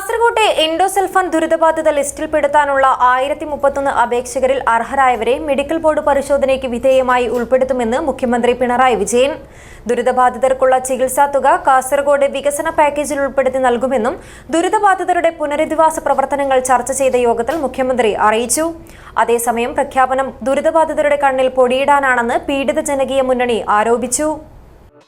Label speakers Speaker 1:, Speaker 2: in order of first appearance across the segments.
Speaker 1: കാസർകോട്ടെ എൻഡോസൾഫാൻ ദുരിതബാധിത ലിസ്റ്റിൽപ്പെടുത്താനുള്ള ആയിരത്തി മുപ്പത്തൊന്ന് അപേക്ഷകരിൽ അർഹരായവരെ മെഡിക്കൽ ബോർഡ് പരിശോധനയ്ക്ക് വിധേയമായി ഉൾപ്പെടുത്തുമെന്ന് മുഖ്യമന്ത്രി പിണറായി വിജയൻ. ദുരിതബാധിതർക്കുള്ള ചികിത്സാ തുക കാസർഗോഡ് വികസന പാക്കേജിൽ ഉൾപ്പെടുത്തി നൽകുമെന്നും ദുരിതബാധിതരുടെ പുനരധിവാസ പ്രവർത്തനങ്ങൾ ചർച്ച ചെയ്ത യോഗത്തിൽ മുഖ്യമന്ത്രി അറിയിച്ചു. അതേസമയം പ്രഖ്യാപനം ദുരിതബാധിതരുടെ കണ്ണിൽ പൊടിയിടാനാണെന്ന് പീഡിത ജനകീയ മുന്നണി ആരോപിച്ചു.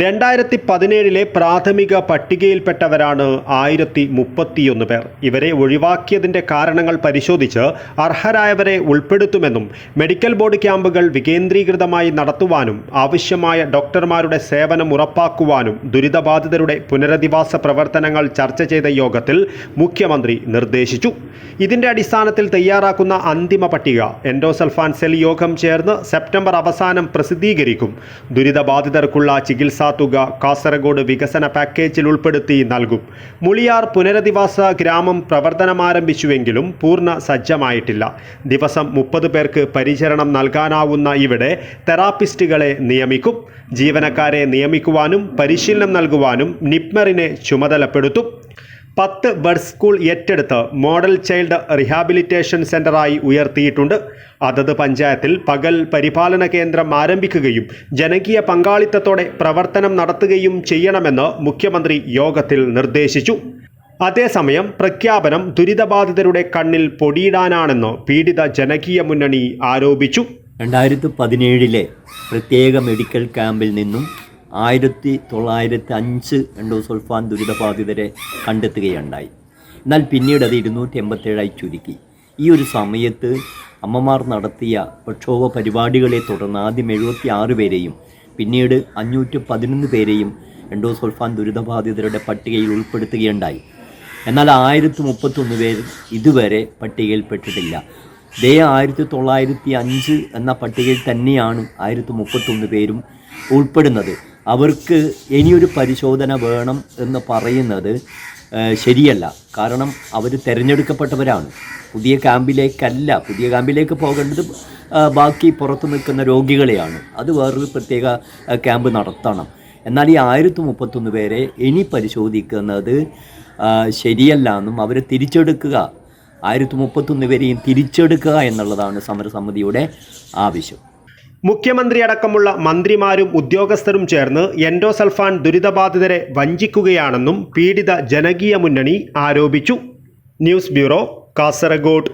Speaker 2: രണ്ടായിരത്തി പതിനേഴിലെ പ്രാഥമിക പട്ടികയിൽപ്പെട്ടവരാണ് ആയിരത്തി മുപ്പത്തിയൊന്ന് പേർ. ഇവരെ ഒഴിവാക്കിയതിന്റെ കാരണങ്ങൾ പരിശോധിച്ച് അർഹരായവരെ ഉൾപ്പെടുത്തുമെന്നും മെഡിക്കൽ ബോർഡ് ക്യാമ്പുകൾ വികേന്ദ്രീകൃതമായി നടത്തുവാനും ആവശ്യമായ ഡോക്ടർമാരുടെ സേവനം ഉറപ്പാക്കുവാനും ദുരിതബാധിതരുടെ പുനരധിവാസ പ്രവർത്തനങ്ങൾ ചർച്ച ചെയ്ത യോഗത്തിൽ മുഖ്യമന്ത്രി നിർദ്ദേശിച്ചു. ഇതിന്റെ അടിസ്ഥാനത്തിൽ തയ്യാറാക്കുന്ന അന്തിമ പട്ടിക എൻഡോസൽഫാൻ സെൽ യോഗം ചേർന്ന് സെപ്റ്റംബർ അവസാനം പ്രസിദ്ധീകരിക്കും. ദുരിതബാധിതർക്കുള്ള ചികിത്സാ തുക കാസർഗോഡ് വികസന പാക്കേജിൽ ഉൾപ്പെടുത്തി നൽകും. മുളിയാർ പുനരധിവാസ ഗ്രാമം പ്രവർത്തനമാരംഭിച്ചുവെങ്കിലും പൂർണ സജ്ജമായിട്ടില്ല. ദിവസം മുപ്പത് പേർക്ക് പരിചരണം നൽകാനാവുന്ന ഇവിടെ തെറാപ്പിസ്റ്റുകളെ നിയമിക്കും. ജീവനക്കാരെ നിയമിക്കുവാനും പരിശീലനം നൽകുവാനും നിപ്മറിനെ ചുമതലപ്പെടുത്തും. പത്ത് ബഡ് സ്കൂൾ ഏറ്റെടുത്ത് മോഡൽ ചൈൽഡ് റീഹാബിലിറ്റേഷൻ സെന്ററായി ഉയർത്തിയിട്ടുണ്ട്. അതത് പഞ്ചായത്തിൽ പകൽ പരിപാലന കേന്ദ്രം ആരംഭിക്കുകയും ജനകീയ പങ്കാളിത്തത്തോടെ പ്രവർത്തനം നടത്തുകയും ചെയ്യണമെന്ന് മുഖ്യമന്ത്രി യോഗത്തിൽ നിർദ്ദേശിച്ചു. അതേസമയം പ്രഖ്യാപനം ദുരിതബാധിതരുടെ കണ്ണിൽ പൊടിയിടാനാണെന്ന് പീഡിത ജനകീയ മുന്നണി ആരോപിച്ചു.
Speaker 3: രണ്ടായിരത്തി പതിനേഴിലെ പ്രത്യേക മെഡിക്കൽ ക്യാമ്പിൽ നിന്നും ആയിരത്തി തൊള്ളായിരത്തി അഞ്ച് എൻഡോസൾഫാൻ ദുരിതബാധിതരെ കണ്ടെത്തുകയുണ്ടായി. എന്നാൽ പിന്നീട് അത് ഇരുന്നൂറ്റി എൺപത്തേഴായി ചുരുക്കി. ഈ ഒരു സമയത്ത് അമ്മമാർ നടത്തിയ പ്രക്ഷോഭ പരിപാടികളെ തുടർന്ന് ആദ്യം എഴുപത്തി ആറ് പേരെയും പിന്നീട് അഞ്ഞൂറ്റി പതിനൊന്ന് പേരെയും എൻഡോസൾഫാൻ ദുരിതബാധിതരുടെ പട്ടികയിൽ ഉൾപ്പെടുത്തുകയുണ്ടായി. എന്നാൽ ആയിരത്തി മുപ്പത്തൊന്ന് പേർ ഇതുവരെ പട്ടികയിൽപ്പെട്ടിട്ടില്ല. ദേ ആയിരത്തി തൊള്ളായിരത്തി അഞ്ച് എന്ന പട്ടികയിൽ തന്നെയാണ് ആയിരത്തി മുപ്പത്തൊന്ന് പേരും ഉൾപ്പെടുന്നത്. അവർക്ക് ഇനിയൊരു പരിശോധന വേണം എന്ന് പറയുന്നത് ശരിയല്ല. കാരണം അവർ തിരഞ്ഞെടുക്കപ്പെട്ടവരാണ്. പുതിയ ക്യാമ്പിലേക്കല്ല. പുതിയ ക്യാമ്പിലേക്ക് പോകേണ്ടത് ബാക്കി പുറത്ത് നിൽക്കുന്ന രോഗികളെയാണ്. അത് വേറൊരു പ്രത്യേക ക്യാമ്പ് നടത്തണം. എന്നാൽ ഈ ആയിരത്തി മുപ്പത്തൊന്ന് പേരെ ഇനി പരിശോധിക്കുന്നത് ശരിയല്ല എന്നും അവരെ തിരിച്ചെടുക്കുക. ആയിരത്തി മുപ്പത്തൊന്ന് പേരെയും തിരിച്ചെടുക്കുക എന്നുള്ളതാണ് സമരസമിതിയുടെ ആവശ്യം.
Speaker 2: മുഖ്യമന്ത്രി അടക്കമുള്ള മന്ത്രിമാരും ഉദ്യോഗസ്ഥരും ചേർന്ന് എൻഡോസൾഫാൻ ദുരിതബാധിതരെ വഞ്ചിക്കുകയാണെന്നും പീഡിത ജനകീയ മുന്നണി ആരോപിച്ചു. News bureau Kasaragod.